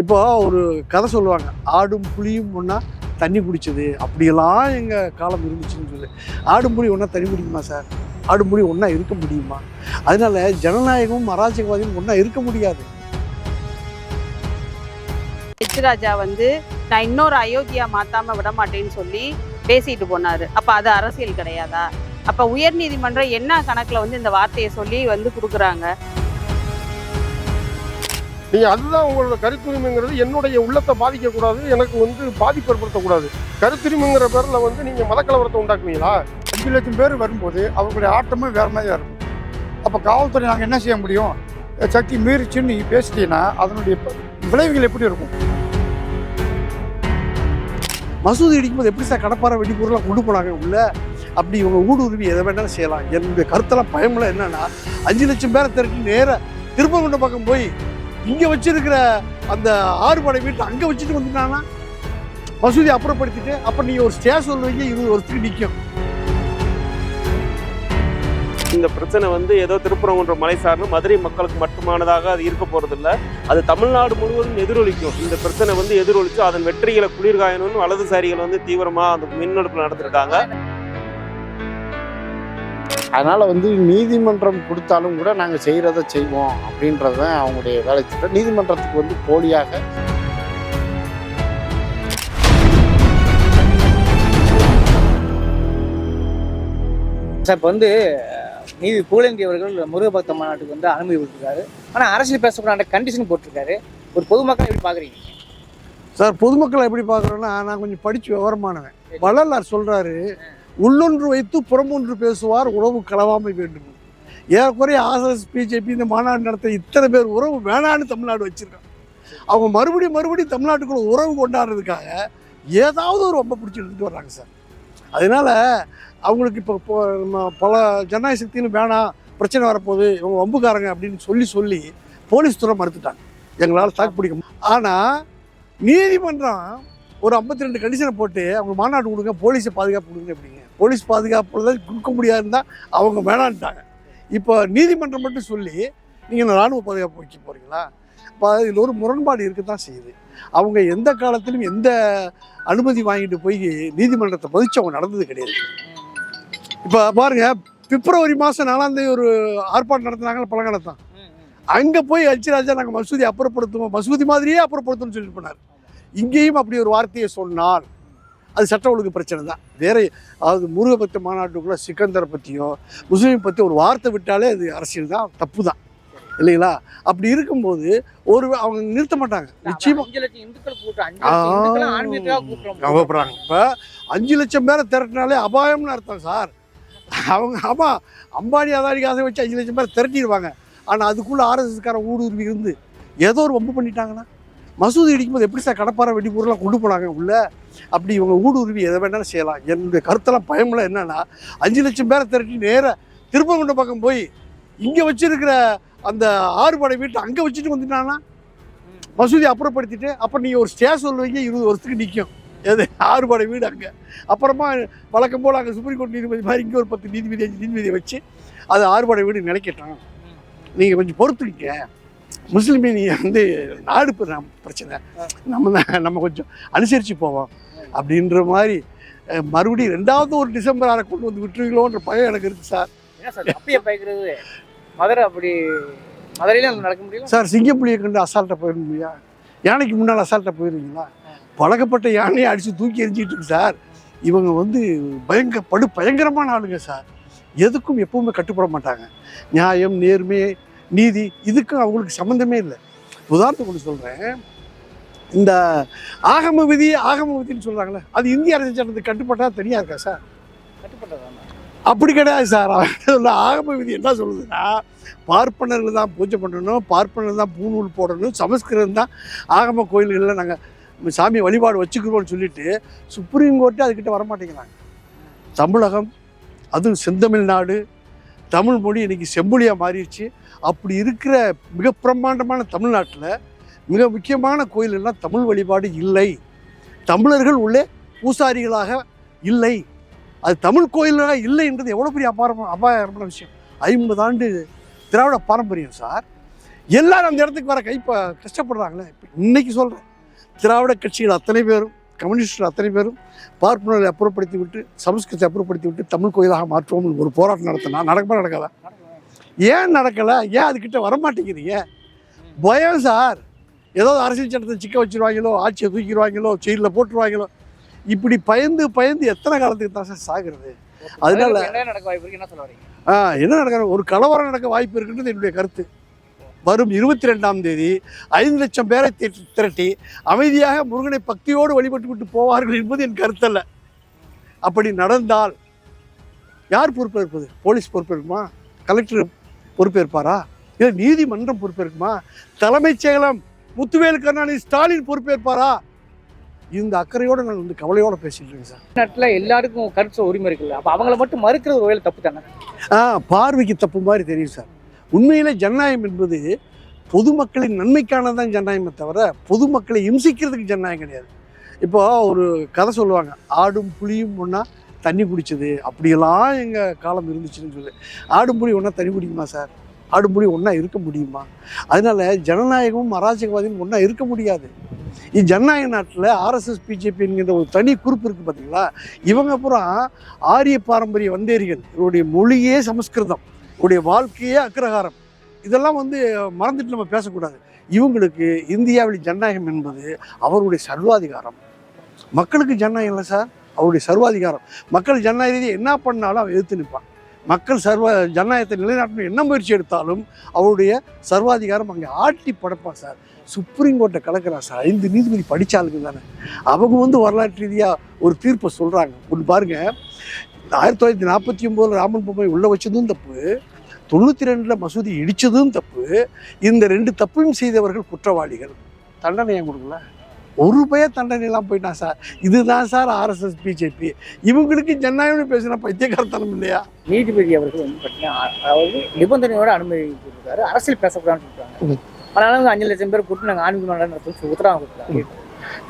இப்போ ஒரு கதை சொல்லுவாங்க ஆடும் புலியும் ஒன்றா தண்ணி குடிச்சது. அப்படியெல்லாம் எங்கள் காலம் இருந்துச்சுன்னு சொல்லி. ஆடும் புளி ஒன்றா தண்ணி குடிக்குமா சார்? ஆடும் புளி ஒன்றா இருக்க முடியுமா? அதனால ஜனநாயகமும் அராஜகவாதியும் ஒன்றா இருக்க முடியாது. ராஜா வந்து நான் இன்னொரு அயோத்தியா மாத்தாம விட மாட்டேன்னு சொல்லி பேசிட்டு போனாரு. அப்ப அது அரசியல் கிடையாதா? அப்ப உயர்நீதிமன்றம் என்ன கணக்குல வந்து இந்த வார்த்தையை சொல்லி வந்து கொடுக்குறாங்க? நீங்க அதுதான் உங்களோட கருத்துரிமைங்கிறது என்னுடைய உள்ளத்தை பாதிக்கக்கூடாது எனக்கு வந்து பாதிப்பு ஏற்படுத்தக்கூடாது. கருத்துரிமைங்கிற பேர்ல வந்து நீங்க மதக்கலவரத்தை உண்டாக்குவீங்களா அஞ்சு லட்சம் பேர் வரும்போது அவங்களுடைய ஆட்டமே வேற மாதிரியா இருக்கும். அப்போ காவல்துறை நாங்கள் என்ன செய்ய முடியும்? சக்தி மீறிச்சுன்னு நீ பேசிட்டீங்கன்னா அதனுடைய விளைவுகள் எப்படி இருக்கும்? மசூதி இடிக்கும்போது எப்படி சார் கடப்பாறை வெடிப்பொருளாக கொண்டு போனாங்க உள்ள? அப்படி இவங்க ஊடுருவி எதை வேணாலும் செய்யலாம். என்னுடைய கருத்தெல்லாம் பயமில்ல என்னன்னா அஞ்சு லட்சம் பேரை திரட்டி நேராக திருப்பங்குண்ட பக்கம் போய் இங்கே வச்சிருக்கிற அந்த ஆறுபடை வீட்டை அங்கே வச்சுட்டு வந்துட்டாங்கன்னா மசூதி அப்புறப்படுத்திட்டு அப்போ நீங்கள் ஒரு ஸ்டே சொல்லுவீங்க இருபது வருஷத்துக்கு நிற்கும் இந்த பிரச்சனை வந்து ஏதோ திருப்பரங்குன்ற மலை சார்ந்து மதுரை மக்களுக்கு மட்டுமானதாக அது இருக்க போறதில்ல. அது தமிழ்நாடு முழுவதும் எதிரொலிக்கும். இந்த பிரச்சனை வந்து எதிரொலிச்சு அதன் வெற்றிகளை குளிர்காயணும்னு வலதுசாரிகள் வந்து தீவிரமா அந்த மின்னெடுப்பு நடத்திருக்காங்க. அதனால வந்து நீதிமன்றம் கொடுத்தாலும் கூட நாங்கள் செய்கிறத செய்வோம் அப்படின்றது தான் அவங்களுடைய வேலை திட்டம். நீதிமன்றத்துக்கு வந்து போலியாக சார் இப்போ வந்து நீதி புகழேந்தி அவர்கள் முருகபக்த மாநாட்டுக்கு வந்து அனுமதி கொடுத்துருக்காரு. ஆனால் அரசியல் பேசக்கூடாத கண்டிஷன் போட்டிருக்காரு. ஒரு பொதுமக்கள் எப்படி பார்க்குறீங்க சார் பொதுமக்களை எப்படி பார்க்குறோன்னா நான் கொஞ்சம் படித்து விவரமானவன். வள்ளலார் சொல்கிறாரு உள்ளொன்று வைத்து புறமொன்று பேசுவார் உறவு கலவாமை வேண்டும். ஏறக்குறைய ஆர்எஸ் பிஜேபி இந்த மாநாடு நடத்த இத்தனை பேர் உறவு வேணான்னு தமிழ்நாடு வச்சுருக்காங்க. அவங்க மறுபடியும் மறுபடியும் தமிழ்நாட்டுக்குள்ள உறவு கொண்டாடுறதுக்காக ஏதாவது ஒரு ரொம்ப பிடிச்சி எடுத்துட்டு வர்றாங்க சார். அதனால அவங்களுக்கு இப்போ நம்ம பல ஜனநாயக சக்தின்னு வேணாம் பிரச்சனை வரப்போகுது இவங்க வம்புக்காரங்க அப்படின்னு சொல்லி சொல்லி போலீஸ் துறை மறுத்துட்டாங்க. எங்களால் தாக்கு பிடிக்க ஆனால் நீதிமன்றம் ஒரு 52 ரெண்டு கண்டிஷனை போட்டு அவங்க மாநாடு கொடுங்க போலீஸை பாதுகாப்பு கொடுங்க அப்படிங்க. போலீஸ் பாதுகாப்பு கொடுக்க முடியாதுன்னு அவங்க வேணான்ட்டாங்க. இப்போ நீதிமன்றம் மட்டும் சொல்லி நீங்கள் ராணுவ பாதுகாப்பு வைக்க போகிறீங்களா இப்போ இதில் ஒரு முரண்பாடு இருக்க தான் செய்யுது. அவங்க எந்த காலத்திலும் எந்த அனுமதி வாங்கிட்டு போய் நீதிமன்றத்தை மதிச்சு அவங்க நடந்தது கிடையாது. இப்போ பாருங்க பிப்ரவரி மாதம் நாலாம் தேதி ஒரு ஆர்ப்பாட்டம் நடத்தினாங்க பழங்காலத்தான். அங்கே போய் அச்சிராஜா நாங்கள் மசூதி அப்புறப்படுத்துவோம். மசூதி மாதிரியே அப்புறப்படுத்தணும்னு சொல்லிட்டு போனார். இங்கேயும் அப்படி ஒரு வார்த்தையை சொன்னால் அது சட்ட ஒழுங்கு பிரச்சனை தான். வேற அதாவது முருகபக்த மாநாட்டுக்குள்ள சிக்கந்தரை பற்றியோ முஸ்லீம் பற்றி ஒரு வார்த்தை விட்டாலே அது அரசியல் தான் தப்பு தான். இல்லைங்களா? அப்படி இருக்கும்போது ஒரு அவங்க நிறுத்த மாட்டாங்க. நிச்சயமா. கவலைப்படுறாங்க இப்போ அஞ்சு லட்சம் பேரை திரட்டினாலே அபாயம்னு அர்த்தம் சார். அவங்க ஆமாம் அம்பானி அதானி காசை வச்சு அஞ்சு லட்சம் பேரை திரட்டிடுவாங்க. ஆனால் அதுக்குள்ளே ஆர்எஸ்எஸ்கார ஊடுருவி இருந்து ஏதோ ஒரு வம்பு பண்ணிட்டாங்கன்னா மசூதி இடிக்கும்போது எப்படி சார் கடப்பாறை வெடிப்பொருளாக கொண்டு போனாங்க உள்ள? அப்படி இவங்க ஊடுருவி எதை வேணாலும் செய்யலாம். என்னுடைய கருத்தெல்லாம் பயமில்லை என்னன்னா அஞ்சு லட்சம் பேரை திரட்டி நேராக திருப்பங்குண்ட பக்கம் போய் இங்கே வச்சிருக்கிற அந்த ஆறுபடை வீட்டை அங்கே வச்சுட்டு வந்துட்டான்னா மசூதி அப்புறப்படுத்திட்டு அப்போ நீங்கள் ஒரு ஸ்டே சொல்லுவீங்க இருபது வருஷத்துக்கு நிற்கும் எது? ஆறுபடை வீடு அங்கே. அப்புறமா வழக்கம் போல் அங்கே சுப்ரீம் கோர்ட் நீதிபதி மாதிரி இங்கே ஒரு பத்து நீதிபதி அஞ்சு நீதிபதியை வச்சு அது ஆறுபடை வீடு நிலைக்கட்டும் நீங்கள் கொஞ்சம் பொறுத்துக்கிங்க. முஸ்லீம் வந்து நாடு பிரச்சனை. நம்ம தான் நம்ம கொஞ்சம் அனுசரித்து போவோம். அப்படின்ற மாதிரி மறுபடியும் ரெண்டாவது ஒரு டிசம்பர் ஆறை கொண்டு வந்து விட்டுருவீங்களோன்ற பயம் எனக்கு இருக்குது சார். மதுரை அப்படி மதுரையில நடக்க முடியல சார் சிங்கப்புலியை கண்டு அசால்ட்டாக போயிட முடியா? யானைக்கு முன்னால் அசால்ட்டாக போயிருவீங்களா? பழக்கப்பட்ட யானையை அடித்து தூக்கி எரிஞ்சிட்டு இருக்கு சார். இவங்க வந்து பயங்க படு பயங்கரமான ஆளுங்க சார். எதுக்கும் எப்பவுமே கட்டுப்பட மாட்டாங்க. நியாயம் நேர்மை நீதி இதுக்கும் அவங்களுக்கு சம்மந்தமே இல்லை. உதாரணத்துக்கு ஒன்று சொல்கிறேன் இந்த ஆகம விதி ஆகம விதின்னு சொல்கிறாங்களே அது இந்திய அரசியல் சட்டத்துக்கு கட்டுப்பட்டா தனியாக இருக்கா சார்? கட்டுப்பட்டதான? அப்படி கிடையாது சார். சொல்ல ஆகம விதி என்ன சொல்லுதுன்னா பார்ப்பனர்கள் தான் பூஜை பண்ணணும் பார்ப்பனர் தான் பூநூல் போடணும் சமஸ்கிருதம் தான் ஆகம கோயில்களில் நாங்கள் சாமி வழிபாடு வச்சுக்கிறோம்னு சொல்லிட்டு சுப்ரீம் கோர்ட்டே அதுக்கிட்ட வரமாட்டேங்கிறாங்க. தமிழகம் அதுவும் செந்தமிழ்நாடு தமிழ் மொழி இன்றைக்கி செம்மொழியாக மாறிடுச்சு. அப்படி இருக்கிற மிக பிரம்மாண்டமான தமிழ்நாட்டில் மிக முக்கியமான கோயிலெல்லாம் தமிழ் வழிபாடு இல்லை. தமிழர்கள் உள்ளே பூசாரிகளாக இல்லை. அது தமிழ் கோயிலாக இல்லைன்றது எவ்வளோ பெரிய அபாரம் அபாயமான விஷயம். ஐம்பது ஆண்டு திராவிட பாரம்பரியம் சார். எல்லாரும் அந்த இடத்துக்கு வர கை கஷ்டப்படுறாங்களே. இப்போ இன்னைக்கு சொல்கிறேன் திராவிட கட்சிகள் அத்தனை பேரும் கம்யூனிஸ்டர் அத்தனை பேரும் பார்ப்பனரை அப்புறப்படுத்தி விட்டு சமஸ்கிருதத்தை அப்புறப்படுத்தி விட்டு தமிழ் கோயிலாக மாற்றுவோம்னு ஒரு போராட்டம் நடத்தினா நடக்குமா நடக்காதா? ஏன் நடக்கலை? ஏன் அதுக்கிட்ட வரமாட்டேங்கிறீங்க பயம் சார். ஏதோ அரசியல் சட்டத்தை சிக்க வச்சிருவாங்களோ ஆட்சியை தூக்கிடுவாங்களோ செயலில் போட்டுருவாங்களோ. இப்படி பயந்து பயந்து எத்தனை காலத்துக்கு தான் சார் சாகுறது? அதனால- என்ன நடக்க வாய்ப்பு இருக்கு? என்ன சொல்ல வரீங்க? ஆ, என்ன நடக்கிற ஒரு கலவரம் நடக்க வாய்ப்பு இருக்குன்றது என்னுடைய கருத்து. வரும் இருபத்தி ரெண்டாம் தேதி ஐந்து லட்சம் பேரை திரட்டி- அமைதியாக முருகனை பக்தியோடு வழிபட்டு விட்டு போவார்கள் என்பது என் கருத்தல்ல. அப்படி நடந்தால் யார் பொறுப்பேற்பது? போலீஸ் பொறுப்பேற்குமா? கலெக்டர் பொறுப்பேற்பாரா? இல்லை நீதிமன்றம் பொறுப்பேற்குமா? தலைமைச் செயலம் முத்துவேல் கருணாநிதி ஸ்டாலின் பொறுப்பேற்பாரா? இந்த அக்கறையோடு நான் வந்து கவலையோடு பேசிட்டு இருக்கேன் சார். நாட்டுல எல்லாருக்கும் கருத்து உரிமை இருக்குல்ல. அப்ப அவங்கள மட்டும் மறுக்கிறது ஒரு வேலை தப்பு தானே? ஆ பார்வைக்கு தப்பு மாதிரி தெரியும் சார். உண்மையிலே ஜனநாயகம் என்பது பொதுமக்களின் நன்மைக்கானதான் ஜனநாயகமே தவிர பொதுமக்களை இம்சிக்கிறதுக்கு ஜனநாயகம் கிடையாது. இப்போ ஒரு கதை சொல்லுவாங்க ஆடும் புலியும் ஒன்றா தண்ணி குடிச்சது. அப்படியெல்லாம் எங்கள் காலம் இருந்துச்சுன்னு சொல்லி. ஆடும் ஒன்றா தண்ணி குடிக்குமா சார்? ஆடும் புலி ஒன்றா இருக்க முடியுமா? அதனால ஜனநாயகமும் அராஜகவாதியும் ஒன்றா இருக்க முடியாது. இது ஜனநாயக நாட்டில் ஆர்எஸ்எஸ் பிஜேபி என்கின்ற ஒரு தனி குறிப்பு இருக்குது பார்த்தீங்களா இவங்க அப்புறம் ஆரிய பாரம்பரிய வந்தேரிகள். இவருடைய மொழியே சமஸ்கிருதம். உடைய வாழ்க்கையே அக்ரஹாரம் இதெல்லாம் வந்து மறந்துட்டு நம்ம பேசக்கூடாது. இவங்களுக்கு இந்தியாவில் ஜனநாயகம் என்பது அவருடைய சர்வாதிகாரம். மக்களுக்கு ஜனநாயகம் இல்லை சார். அவருடைய சர்வாதிகாரம். மக்கள் ஜனநாயக என்ன பண்ணாலும் அவன் எதிர்த்து நிற்பான். மக்கள் சர்வ ஜனநாயகத்தை நிலைநாட்டணும் என்ன முயற்சி எடுத்தாலும் அவருடைய சர்வாதிகாரம் அங்கே ஆட்டி படைப்பான் சார். சுப்ரீம் கோர்ட்டை கலக்கிறான் சார். ஐந்து நீதிபதி படித்தாளுங்க தானே. அவங்க வந்து வரலாற்று ரீதியாக ஒரு தீர்ப்பை சொல்கிறாங்க ஒன்று பாருங்க. ஆயிரத்தி தொள்ளாயிரத்தி நாற்பத்தி ஒம்போதில் ராமன் பொம்மை உள்ளே வச்சதும் தப்பு தொண்ணூற்றி ரெண்டில் மசூதி இடித்ததும் தப்பு. இந்த ரெண்டு தப்பையும் செய்தவர்கள் குற்றவாளிகள். தண்டனை ஏன் கொடுக்கல? ஒரு பய தண்டனையெல்லாம் போயிட்டான் சார். இதுதான் சார் ஆர்எஸ்எஸ் பிஜேபி இவங்களுக்கு ஜனநாயகம்னு பேசினா பைத்தியக்காரத்தனம் இல்லையா? நீதிபதி அவர்கள் வந்து பார்த்தீங்கன்னா அதாவது நிபந்தனையோட அனுமதி கொடுத்தாரு அரசியல் பேசக்கூடாதுன்னு சொல்றாங்க அதனால அஞ்சு லட்சம் பேர் கூட்டு நாங்கள் ஆன்மீக மாநாடு உத்தரவாதம் கொடுத்தாங்க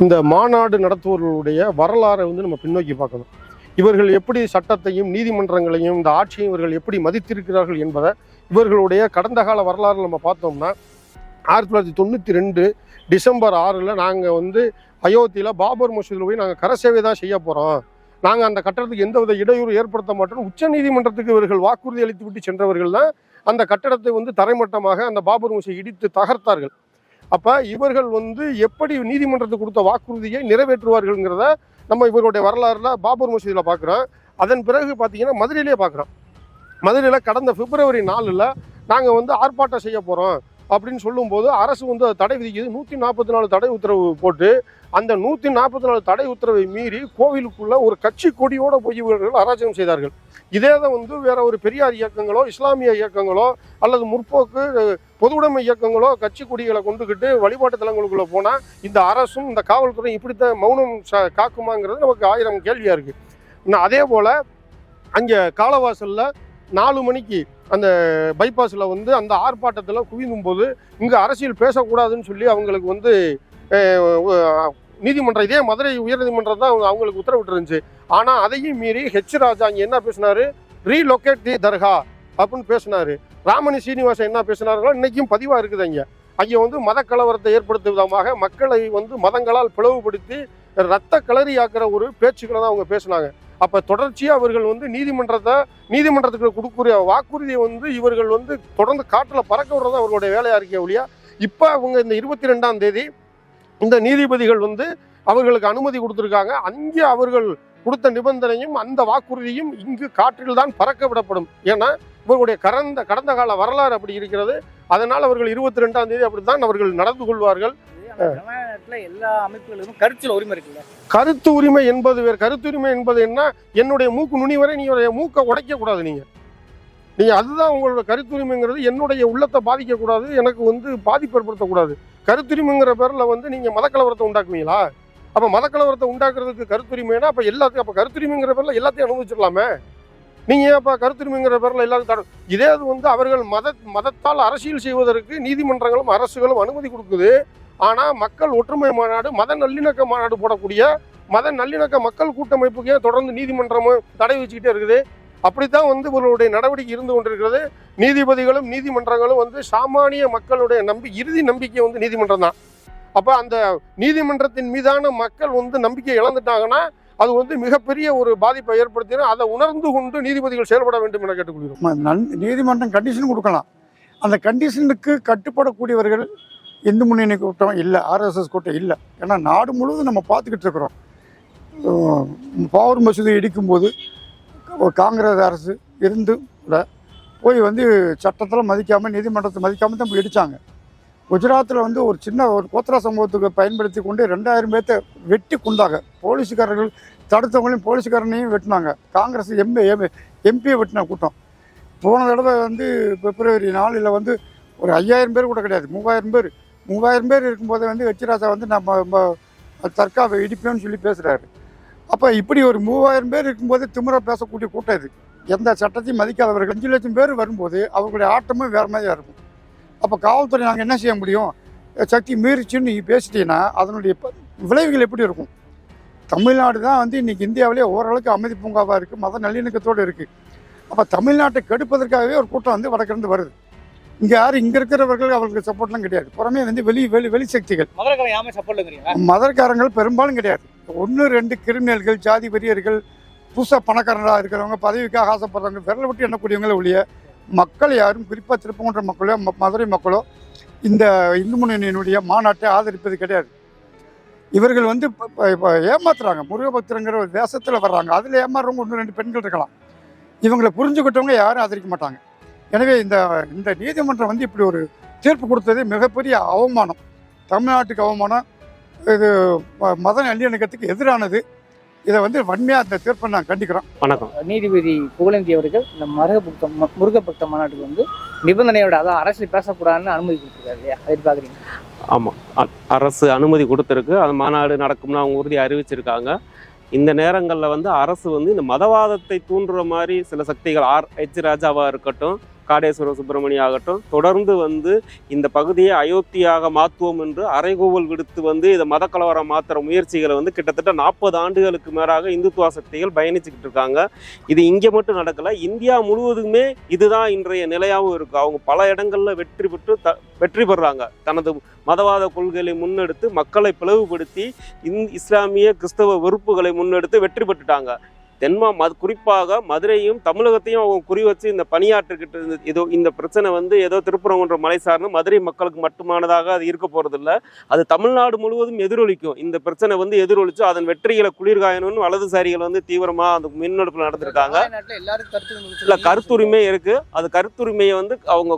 இந்த மாநாடு நடத்துவர்களுடைய வரலாறை வந்து நம்ம பின்னோக்கி பார்க்கணும். இவர்கள் எப்படி சட்டத்தையும் நீதிமன்றங்களையும் இந்த ஆட்சியும் இவர்கள் எப்படி மதித்திருக்கிறார்கள் என்பதை இவர்களுடைய கடந்த கால வரலாறு நம்ம பார்த்தோம்னா ஆயிரத்தி தொள்ளாயிரத்தி தொண்ணூற்றி ரெண்டு டிசம்பர் ஆறில் நாங்கள் வந்து அயோத்தியில் பாபர் மசூதியில் போய் நாங்கள் கரசேவை தான் செய்ய போகிறோம் நாங்கள் அந்த கட்டடத்துக்கு எந்தவித இடையூறு ஏற்படுத்த மாட்டோம் உச்ச நீதிமன்றத்துக்கு இவர்கள் வாக்குறுதி அளித்து விட்டு சென்றவர்கள் தான் அந்த கட்டடத்தை வந்து தரைமட்டமாக அந்த பாபர் மசூதி இடித்து தகர்த்தார்கள். அப்போ இவர்கள் வந்து எப்படி நீதிமன்றத்துக்கு கொடுத்த வாக்குறுதியை நிறைவேற்றுவார்கள்ங்கிறத நம்ம இவருடைய வரலாறுல பாபூர் மசூதியில் பார்க்குறோம் அதன் பிறகு பார்த்தீங்கன்னா மதுரையிலே பார்க்குறோம் மதுரையில் கடந்த பிப்ரவரி நாலில் நாங்கள் வந்து ஆர்ப்பாட்டம் செய்ய போகிறோம் அப்படின்னு சொல்லும்போது அரசு வந்து அது தடை விதிக்குது. நூற்றி நாற்பத்தி நாலு தடை உத்தரவு போட்டு அந்த நூற்றி நாற்பத்தி நாலு தடை உத்தரவை மீறி கோவிலுக்குள்ள ஒரு கட்சி கொடியோடு போய் இவர்கள் அராஜகம் செய்தார்கள். இதே தான் வந்து வேற ஒரு பெரியார் இயக்கங்களோ இஸ்லாமிய இயக்கங்களோ அல்லது முற்போக்கு பொதுவுடைமை இயக்கங்களோ கட்சி கொடிகளை கொண்டுக்கிட்டு வழிபாட்டு தலங்களுக்குள்ளே போனால் இந்த அரசும் இந்த காவல்துறையும் இப்படித்தான் மௌனம் ச- காக்குமாங்கிறது நமக்கு ஆயிரம் கேள்வியாக இருக்குது இன்னும் அதே போல் அங்கே காலவாசலில் நாலு மணிக்கு அந்த பைபாஸில் வந்து அந்த ஆர்ப்பாட்டத்தில் குவிந்தும் போது இங்கே அரசியல் பேசக்கூடாதுன்னு சொல்லி அவங்களுக்கு வந்து நீதிமன்றம் இதே மதுரை உயர்நீதிமன்றம் தான் அவங்க அவங்களுக்கு உத்தரவிட்டுருந்துச்சு. ஆனால் அதையும் மீறி ஹெச் ராஜா அங்கே என்ன பேசினார்? ரீலொகேட் தி தர்கா அப்படின்னு பேசினார். ராமணி சீனிவாசன் என்ன பேசினார்களோ இன்றைக்கும் பதிவாக இருக்குது அங்கே. அங்கே வந்து மத கலவரத்தை ஏற்படுத்தும் விதமாக மக்களை வந்து மதங்களால் பிளவுபடுத்தி ரத்த களரியாக்குற ஒரு பேச்சுக்களை தான் அவங்க பேசினாங்க. அப்போ தொடர்ச்சியாக அவர்கள் வந்து நீதிமன்றத்தை நீதிமன்றத்துக்கு கொடுக்கக்கூடிய வாக்குறுதியை வந்து இவர்கள் வந்து தொடர்ந்து காற்றில் பறக்க விடுறது அவர்களுடைய வேலையாக இருக்கே ஒழியா இப்போ அவங்க இந்த இருபத்தி ரெண்டாம் தேதி இந்த நீதிபதிகள் வந்து அவர்களுக்கு அனுமதி கொடுத்துருக்காங்க. அங்கே அவர்கள் கொடுத்த நிபந்தனையும் அந்த வாக்குறுதியும் இங்கு காற்றில் தான் பறக்க விடப்படும். ஏன்னா இவர்களுடைய கடந்த கடந்த கால வரலாறு அப்படி இருக்கிறது. அதனால் அவர்கள் இருபத்தி ரெண்டாம் தேதி அப்படித்தான் அவர்கள் நடந்து கொள்வார்கள். நாட்டில் எல்லா அமைப்புகளுக்கும் கருத்தில் உரிமை இருக்குல்ல? கருத்து உரிமை என்பது வேறு. கருத்து உரிமை என்பது என்ன? என்னுடைய மூக்கு நுனி வரை நீங்களுடைய மூக்கை உடைக்கக்கூடாது நீங்கள் நீங்கள் அதுதான் உங்களோட கருத்துரிமைங்கிறது என்னுடைய உள்ளத்தை பாதிக்கக்கூடாது. எனக்கு வந்து பாதிப்பு ஏற்படுத்தக்கூடாது. கருத்துரிமைங்கிற பேரில் வந்து நீங்கள் மதக்கலவரத்தை உண்டாக்குவீங்களா? அப்போ மதக்கலவரத்தை உண்டாக்குறதுக்கு கருத்துரிமைனா அப்போ எல்லாத்தையும் அப்போ கருத்துரிமைங்கிற பேரில் எல்லாத்தையும் அனுபவிச்சிடலாமே? நீங்கள் ஏன் கருத்துரிமைங்கிற பேரில் எல்லாத்தையும் இதே அது வந்து அவர்கள் மத மதத்தால் அரசியல் செய்வதற்கு நீதிமன்றங்களும் அரசுகளும் அனுமதி கொடுக்குது. ஆனால் மக்கள் ஒற்றுமை மாநாடு மத நல்லிணக்க மாநாடு போடக்கூடிய மத நல்லிணக்க மக்கள் கூட்டமைப்புக்கு தொடர்ந்து நீதிமன்றமும் தடை வச்சுக்கிட்டே இருக்குது. அப்படித்தான் வந்து இவர்களுடைய நடவடிக்கை இருந்து கொண்டிருக்கிறது. நீதிபதிகளும் நீதிமன்றங்களும் வந்து சாமானிய மக்களுடைய நம்பி இறுதி நம்பிக்கை வந்து நீதிமன்றம் தான். அப்போ அந்த நீதிமன்றத்தின் மீதான மக்கள் வந்து நம்பிக்கை இழந்துட்டாங்கன்னா அது வந்து மிகப்பெரிய ஒரு பாதிப்பை ஏற்படுத்தினா அதை உணர்ந்து கொண்டு நீதிபதிகள் செயல்பட வேண்டும் என கேட்டுக்கொள்கிறோம். நீதிமன்றம் கண்டிஷன் கொடுக்கலாம். அந்த கண்டிஷனுக்கு கட்டுப்படக்கூடியவர்கள் இந்து முன்னணி கூட்டம் இல்லை ஆர்எஸ்எஸ் கூட்டம் இல்லை. ஏன்னா நாடு முழுவதும் நம்ம பார்த்துக்கிட்டு இருக்கிறோம். பவர் மசூதி இடிக்கும்போது காங்கிரஸ் அரசு இருந்து கூட போய் வந்து சட்டத்தில் மதிக்காமல் நீதிமன்றத்தை மதிக்காமல் தான் போய் இடித்தாங்க குஜராத்தில் வந்து ஒரு சின்ன ஒரு கோத்ரா சம்பவத்துக்கு பயன்படுத்தி கொண்டு ரெண்டாயிரம் பேர்த்த வெட்டி கொண்டாங்க போலீஸுக்காரர்கள் தடுத்தவங்களையும் போலீஸ்காரனையும் வெட்டினாங்க. காங்கிரஸ் எம்பி எம்பியை வெட்டின கூட்டம். போன தடவை வந்து பிப்ரவரி நாலில் வந்து ஒரு ஐயாயிரம் பேர் கூட கிடையாது மூவாயிரம் பேர். மூவாயிரம் பேர் இருக்கும்போதே வந்து வெச்சிராஜா வந்து நம்ம நம்ம தற்காவை இடிப்பேன்னு சொல்லி பேசுகிறாரு அப்போ இப்படி ஒரு மூவாயிரம் பேர் இருக்கும்போது திமிரா பேசக்கூடிய கூட்டம் இது. எந்த சட்டத்தையும் மதிக்காதவர்கள். அஞ்சு லட்சம் பேர் வரும்போது அவர்களுடைய ஆட்டமும் வேறு மாதிரியாக இருக்கும். அப்போ காவல்துறை நாங்கள் என்ன செய்ய முடியும்? சக்தி மீறிச்சுன்னு நீ பேசிட்டீங்கன்னா அதனுடைய விளைவுகள் எப்படி இருக்கும்? தமிழ்நாடு தான் வந்து இன்றைக்கி இந்தியாவிலே ஓரளவுக்கு அமைதி பூங்காவாக இருக்குது மத நல்லிணக்கத்தோடு இருக்குது அப்போ தமிழ்நாட்டை கெடுப்பதற்காகவே ஒரு கூட்டம் வந்து வடக்கிருந்து வருது. இங்கே யாரும் இங்கே இருக்கிறவர்கள் அவர்களுக்கு சப்போர்ட்லாம் கிடையாது. புறமே வந்து வெளி வெளி வெளி சக்திகள். மதர்காரங்கள் பெரும்பாலும் கிடையாது. ஒன்று ரெண்டு கிரிமினல்கள் ஜாதி வெறியர்கள் புதுசாக பணக்காரங்களாக இருக்கிறவங்க பதவிக்காக ஆசைப்படுறவங்க விரல விட்டு எண்ணக்கூடியவங்கள ஒழிய மக்கள் யாரும் குறிப்பாக திருப்பங்குன்ற மக்களோ மதுரை மக்களோ இந்த இந்து முன்னணியினுடைய மாநாட்டை ஆதரிப்பது கிடையாது. இவர்கள் வந்து இப்ப ஏமாத்துறாங்க. முருகபக்தருங்கிற ஒரு தேசத்தில் வர்றாங்க. அதில் ஏமாறுறவங்க ஒன்று ரெண்டு பெண்கள் இருக்கலாம். இவங்களை புரிஞ்சுக்கிட்டவங்க யாரும் ஆதரிக்க மாட்டாங்க. எனவே இந்த இந்த நீதிமன்றம் வந்து இப்படி ஒரு தீர்ப்பு கொடுத்தது மிகப்பெரிய அவமானம். தமிழ்நாட்டுக்கு அவமானம். இது ம- மத நல்லிணக்கத்துக்கு எதிரானது. இதை வந்து வன்மையாக இந்த தீர்ப்பை நான் கண்டிக்கிறோம். வணக்கம். நீதிபதி புகழேந்தி அவர்கள் இந்த மருகபக்த முருகபக்த மாநாட்டுக்கு வந்து நிபந்தனையோட அதான் அரசியல் பேசக்கூடாதுன்னு அனுமதி கொடுத்துருக்காரு இல்லையா? அதை பார்க்குறீங்க ஆமாம் அரசு அனுமதி கொடுத்துருக்கு. அது மாநாடு நடக்கும்னு அவங்க உறுதி அறிவிச்சிருக்காங்க. இந்த நேரங்களில் வந்து அரசு வந்து இந்த மதவாதத்தை தூண்டுற மாதிரி சில சக்திகள் ஆர் எச் ராஜாவாக இருக்கட்டும் காடேஸ்வர சுப்பிரமணியம் ஆகட்டும் தொடர்ந்து வந்து இந்த பகுதியை அயோத்தியாக மாற்றுவோம் என்று அறைகூவல் விடுத்து வந்து இதை மதக்கலவரம் மாற்றுற முயற்சிகளை வந்து கிட்டத்தட்ட நாற்பது ஆண்டுகளுக்கு மேலாக இந்துத்துவ சக்திகள் பயணிச்சுக்கிட்டு இருக்காங்க. இது இங்கே மட்டும் நடக்கலை இந்தியா முழுவதுமே இதுதான் இன்றைய நிலையாகவும் இருக்குது அவங்க பல இடங்களில் வெற்றி பெற்று த வெற்றி பெறுறாங்க தனது மதவாத கொள்கைகளை முன்னெடுத்து மக்களை பிளவுபடுத்தி இந் இஸ்லாமிய கிறிஸ்தவ வெறுப்புகளை முன்னெடுத்து வெற்றி பெற்றுட்டாங்க. தென்மா மது குறிப்பாக மதுரையும் தமிழகத்தையும் அவங்க குறி வச்சு இந்த பணியாற்றுக்கிட்டு இருந்து ஏதோ இந்த பிரச்சனை வந்து ஏதோ திருப்பரங்குன்ற மலை சார்ந்து மதுரை மக்களுக்கு மட்டுமானதாக அது இருக்க போறதில்ல. அது தமிழ்நாடு முழுவதும் எதிரொலிக்கும். இந்த பிரச்சனை வந்து எதிரொலிச்சு அதன் வெற்றிகளை குளிர்காயணும்னு வலதுசாரிகள் வந்து தீவிரமா அந்த முன்னெடுப்பில் நடந்திருக்காங்க நாட்டில் எல்லாரும் கருத்து இல்ல கருத்துரிமை இருக்கு. அது கருத்துரிமையை வந்து அவங்க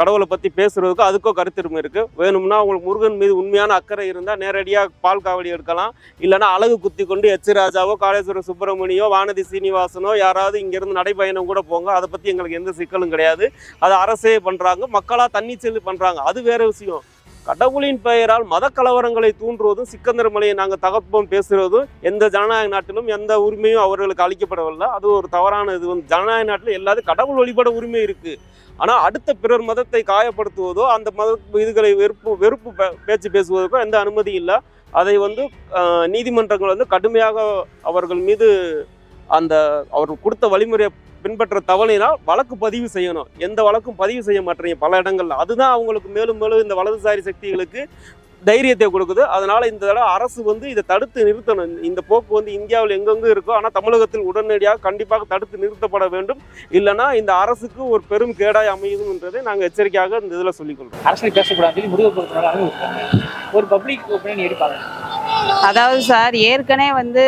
கடவுளை பற்றி பேசுகிறதுக்கும் அதுக்கோ கருத்துரிமை இருக்குது வேணும்னா அவங்களுக்கு முருகன் மீது உண்மையான அக்கறை இருந்தால் நேரடியாக பால் காவடி எடுக்கலாம். இல்லைன்னா அழகு குத்தி கொண்டு எச் ராஜாவோ காளேஸ்வர சுப்பிரமணியோ வானதி சீனிவாசனோ யாராவது இங்கேருந்து நடைப்பயணம் நடைபயணம் கூட போங்க. அதை பற்றி எங்களுக்கு எந்த சிக்கலும் கிடையாது. அது அரசே பண்ணுறாங்க மக்களாக தண்ணி செல்லு பண்ணுறாங்க அது வேறு விஷயம். கடவுளின் பெயரால் மத கலவரங்களை தூண்டுவதும் சிக்கந்தர் மலையை நாங்கள் தகப்பம் பேசுகிறதும் எந்த ஜனநாயக நாட்டிலும் எந்த உரிமையும் அவர்களுக்கு அளிக்கப்படவில்லை. அது ஒரு தவறான இது. வந்து ஜனநாயக நாட்டில் எல்லாரும் கடவுள் வழிபட உரிமை இருக்குது ஆனால் அடுத்த பிறர் மதத்தை காயப்படுத்துவதோ அந்த மத இதுகளை வெறுப்பு வெறுப்பு பே- பேச்சு பேசுவதற்கோ எந்த அனுமதி இல்லை. அதை வந்து நீதிமன்றங்கள் வந்து கடுமையாக அவர்கள் மீது அந்த அவர் கொடுத்த வழிமுறையை பின்பற்ற தவறினால் வழக்கு பதிவு செய்யணும். எந்த வழக்கும் பதிவு செய்ய மாட்டேறீங்க? பல இடங்கள்ல. அதுதான் அவங்களுக்கு மேலும் மேலும் இந்த வலதுசாரி சக்திகளுக்கு தைரியத்தை கொடுக்குது. அதனால இந்த தடவை அரசு வந்து இதை தடுத்து நிறுத்தணும். இந்த போக்கு வந்து இந்தியாவில் எங்கெங்கு இருக்கோ ஆனால் தமிழகத்தில் உடனடியாக கண்டிப்பாக தடுத்து நிறுத்தப்பட வேண்டும். இல்லைன்னா இந்த அரசுக்கு ஒரு பெரும் கேடாய் அமையுதுன்றதை நாங்கள் எச்சரிக்கையாக இந்த இதில் சொல்லிக்கொள்கிறோம். அரசியல் அனுமதி கொடுத்தாங்க ஒரு பப்ளிக் ஒப்பீனியன் எடுப்பாங்க. அதாவது சார் ஏற்கனவே வந்து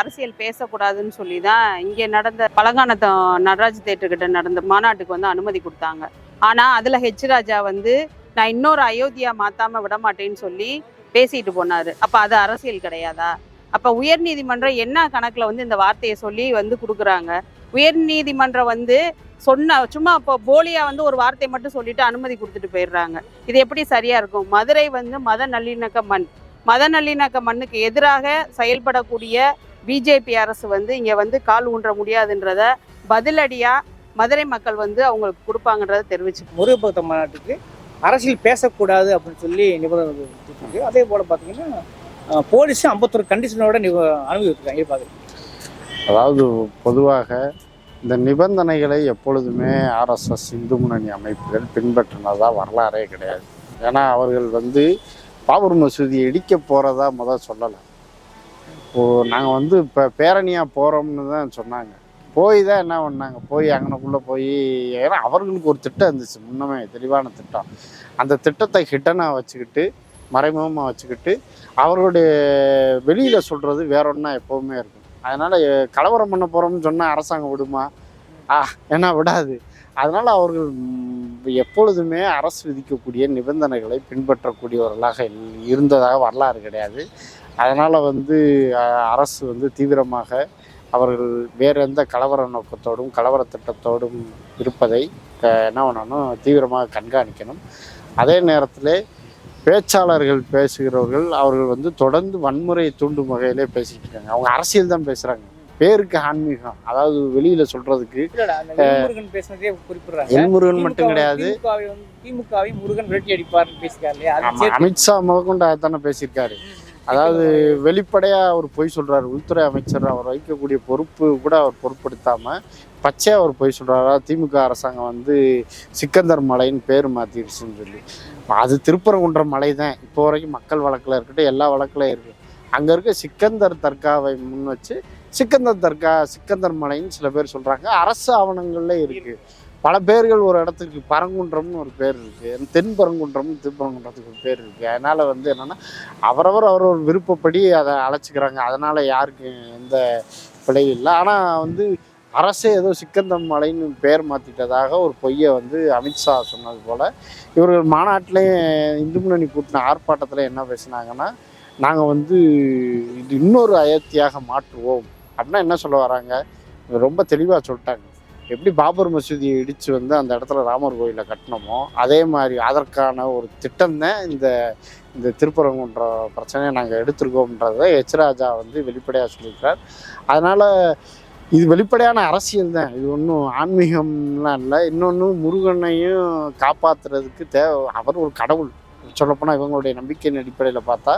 அரசியல் பேசக்கூடாதுன்னு சொல்லி தான் இங்கே நடந்த பழங்கானத்தம் நடராஜ் தேட்டர் கிட்ட நடந்த மாநாட்டுக்கு வந்து அனுமதி கொடுத்தாங்க. ஆனால் அதில் ஹெச் ராஜா வந்து நான் இன்னொரு அயோத்தியா மாத்தாம விட மாட்டேன்னு சொல்லி பேசிட்டு போனாரு. அப்போ அது அரசியல் கிடையாதா? அப்போ உயர்நீதிமன்றம் என்ன கணக்கில் வந்து இந்த வார்த்தையை சொல்லி வந்து கொடுக்குறாங்க? உயர்நீதிமன்றம் வந்து சொன்ன சும்மா இப்போ போலியா வந்து ஒரு வார்த்தையை மட்டும் சொல்லிட்டு அனுமதி கொடுத்துட்டு போயிடுறாங்க. இது எப்படி சரியா இருக்கும்? மதுரை வந்து மத நல்லிணக்க மண். மத நல்லிணக்க மண்ணுக்கு எதிராக செயல்படக்கூடிய பிஜேபி அரசு வந்து இங்க வந்து கால் ஊன்ற முடியாதுன்றத பதிலடியா மதுரை மக்கள் வந்து அவங்களுக்கு கொடுப்பாங்கன்றத தெரிவிச்சு முருகபக்த மாநாட்டுக்கு அரசியல் பேசக்கூடாது அப்படின்னு சொல்லி நிபந்தனை கொடுத்துருக்கு அதே போல் பார்த்தீங்கன்னா போலீஸும் ஐம்பத்தொரு கண்டிஷனோட நிப அனுமதி பார்க்குறேன் அதாவது பொதுவாக இந்த நிபந்தனைகளை எப்பொழுதுமே ஆர்எஸ்எஸ் இந்து முன்னணி அமைப்புகள் பின்பற்றினதா வரலாறே கிடையாது. ஏன்னா அவர்கள் வந்து பாபர் மசூதியை இடிக்க போகிறதா முதல் சொல்லலை. இப்போது நாங்கள் வந்து இப்போ பேரணியாக போகிறோம்னு தான் சொன்னாங்க. போய் தான் என்ன பண்ணாங்க? போய் அங்கனக்குள்ளே போய் ஏன்னா அவர்களுக்கு ஒரு திட்டம் இருந்துச்சு முன்னமே தெளிவான திட்டம். அந்த திட்டத்தை ஹிட்டனாக வச்சுக்கிட்டு மறைமுகமாக வச்சுக்கிட்டு அவர்களுடைய வெளியில் சொல்கிறது வேற ஒன்றா எப்போவுமே இருக்கும். அதனால் கலவரம் பண்ண போகிறோம்னு சொன்னால் அரசாங்கம் விடுமா? ஆ என்ன விடாது. அதனால் அவர்கள் எப்பொழுதுமே அரசு விதிக்கக்கூடிய நிபந்தனைகளை பின்பற்றக்கூடியவர்களாக இருந்ததாக வரலாறு கிடையாது. அதனால் வந்து அரசு வந்து தீவிரமாக அவர்கள் வேறு எந்த கலவர நோக்கத்தோடும் கலவர திட்டத்தோடும் இருப்பதை என்ன பண்ணணும்? தீவிரமாக கண்காணிக்கணும். அதே நேரத்தில் பேச்சாளர்கள் பேசுகிறவர்கள் அவர்கள் வந்து தொடர்ந்து வன்முறையை தூண்டும் வகையிலே பேசிட்டு இருக்காங்க. அவங்க அரசியல் தான் பேசுகிறாங்க பேருக்கு ஆன்மீகம் அதாவது வெளியில் குறிப்பிடுறாங்க. எல்முருகன் மட்டும் கிடையாது. திமுகவை முருகன் சேர்த்து- அமித்ஷா முதற்கொண்டு அதானே பேசியிருக்காரு. அதாவது வெளிப்படையாக அவர் பொய் சொல்கிறார் உள்துறை அமைச்சர் அவர் வைக்கக்கூடிய பொறுப்பு கூட அவர் பொருட்படுத்தாமல் பச்சையாக அவர் பொய் சொல்கிறாரா திமுக அரசாங்கம் வந்து சிக்கந்தர் மலைன்னு பேர் மாற்றிடுச்சுன்னு சொல்லி. அது திருப்பரங்குன்றம் மலை தான் இப்போ வரைக்கும் மக்கள் வழக்கில் இருக்கட்டும் எல்லா வழக்குலையும் இருக்கு. அங்கே இருக்க சிக்கந்தர் தர்காவை முன் வச்சு சிக்கந்தர் தர்கா சிக்கந்தர் மலைன்னு சில பேர் சொல்கிறாங்க அரசு ஆவணங்கள்ல இருக்குது பல பேர்கள் ஒரு இடத்துக்கு பரங்குன்றம்னு ஒரு பேர் இருக்குது தென் பரங்குன்றம்னு திருப்பரங்குன்றத்துக்கு ஒரு பேர் இருக்குது அதனால் வந்து என்னென்னா அவரவர் அவரவர் விருப்பப்படி அதை அழைச்சிக்கிறாங்க. அதனால் யாருக்கும் எந்த பிழையும் இல்லை. ஆனால் வந்து அரசே ஏதோ சிக்கந்தம் மலைன்னு பேர் மாற்றிட்டதாக ஒரு பொய்யை வந்து அமித்ஷா சொன்னது போல் இவர்கள் மாநாட்டிலையும் இந்து முன்னணி கூட்டின ஆர்ப்பாட்டத்தில் என்ன பேசினாங்கன்னா நாங்கள் வந்து இது இன்னொரு அயோத்தியாக மாற்றுவோம். அப்படின்னா என்ன சொல்ல வராங்க? ரொம்ப தெளிவாக சொல்லிட்டாங்க. எப்படி பாபர் மசூதியை இடித்து வந்து அந்த இடத்துல ராமர் கோயிலை கட்டினோமோ அதே மாதிரி அதற்கான ஒரு திட்டம் தான் இந்த இந்த திருப்பரங்குன்ற பிரச்சனையை நாங்கள் எடுத்திருக்கோம்ன்றத எச்ராஜா வந்து வெளிப்படையாக சொல்லியிருக்கிறார். அதனால் இது வெளிப்படையான அரசியல் தான். இது ஒன்றும் ஆன்மீகம்லாம் இல்லை. இன்னொன்று முருகனையும் காப்பாற்றுறதுக்கு தேவை. அவர் ஒரு கடவுள். சொல்லப்போனால் இவங்களுடைய நம்பிக்கையின் அடிப்படையில் பார்த்தா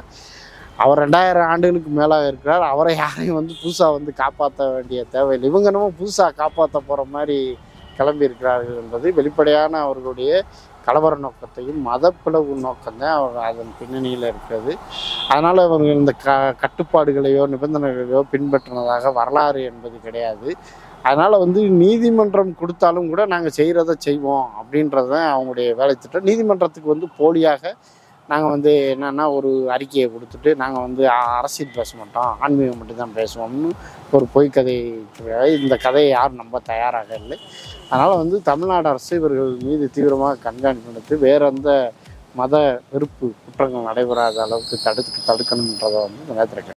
அவர் ரெண்டாயிரம் ஆண்டுகளுக்கு மேலாக இருக்கிறார். அவரை யாரையும் வந்து புதுசாக வந்து காப்பாற்ற வேண்டிய தேவையில்லை இவங்க நம்ம புதுசாக காப்பாற்ற போகிற மாதிரி கிளம்பி இருக்கிறார்கள் என்பது வெளிப்படையான அவர்களுடைய கலவர நோக்கத்தையும் மதப்பிளவு நோக்கம்தான் அவர் அதன் பின்னணியில் இருக்கிறது. அதனால் அவங்க இந்த க கட்டுப்பாடுகளையோ நிபந்தனைகளையோ பின்பற்றினதாக வரலாறு என்பது கிடையாது. அதனால் வந்து நீதிமன்றம் கொடுத்தாலும் கூட நாங்கள் செய்கிறத செய்வோம் அப்படின்றத அவங்களுடைய வேலை திட்டம் நீதிமன்றத்துக்கு வந்து போலியாக நாங்கள் வந்து என்னென்னா ஒரு அறிக்கையை கொடுத்துட்டு நாங்கள் வந்து அரசியல் பேச மாட்டோம். ஆன்மீகம் மட்டும்தான் பேசுவோம்னு ஒரு பொய் கதை இந்த கதையை யாரும் நம்ப தயாராக இல்லை. அதனால் வந்து தமிழ்நாடு அரசு இவர்கள் மீது தீவிரமாக கண்காணிப்பு நடத்தி வேற எந்த மத வெறுப்பு குற்றங்கள் நடைபெறாத அளவுக்கு தடுத்து தடுக்கணுன்றதை வந்து நினைத்திருக்கேன் நேரத்தில்